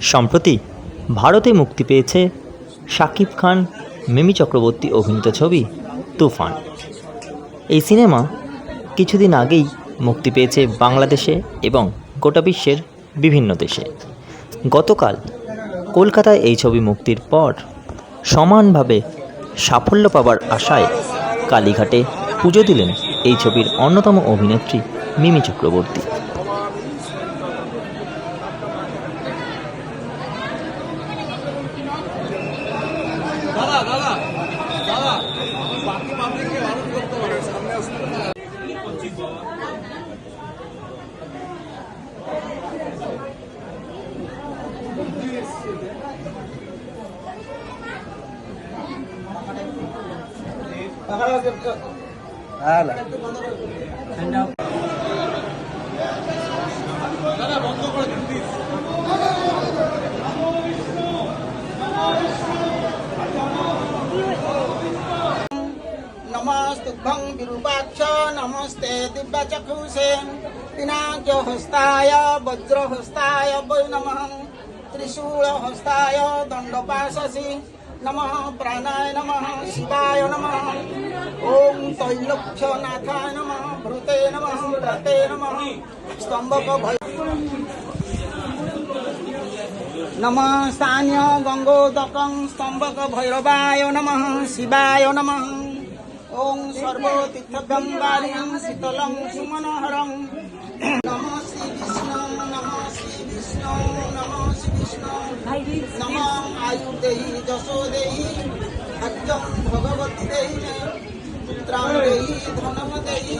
সম্প্রতি ভারতে মুক্তি পেয়েছে শাকিব খান, মিমি চক্রবর্তী অভিনীত ছবি তুফান। এই সিনেমা কিছুদিন আগেই মুক্তি পেয়েছে বাংলাদেশে এবং গোটা বিশ্বের বিভিন্ন দেশে। গতকাল কলকাতায় এই ছবি মুক্তির পর সমানভাবে সাফল্য পাবার আশায় কালীঘাটে পুজো দিলেন এই ছবির অন্যতম অভিনেত্রী মিমি চক্রবর্তী। পাবলিককে ভালো করতে পারে সামনে আসতে ঠান্ডা नमस्तुभ्यं विरूपाक्ष नमस्ते दिव्यचक्षुषे पिनाक्यहस्ताय वज्रहस्ताय वै नमः त्रिशूलहस्ताय दण्डपाशसि नमः प्राणाय नमः शिवाय नमः ॐ तैलक्ष्यनाथाय नमः भृते नमः व्रते नमः स्तम्भक भै नमः स्थानीय गङ्गोदकं स्तम्भक भैरवाय नमः शिवाय नमः। ওং সর্বতীর্থদম বারিং শীতলং সুমনোহরং নম শ্রী বিষ্ণু নম শ্রী বিষ্ণু নম শ্রী বিষ্ণু নম আয়ুর্দেহি যশোদেহি ভগবতী দেহি পুত্রাং দেহি ধনম দেহি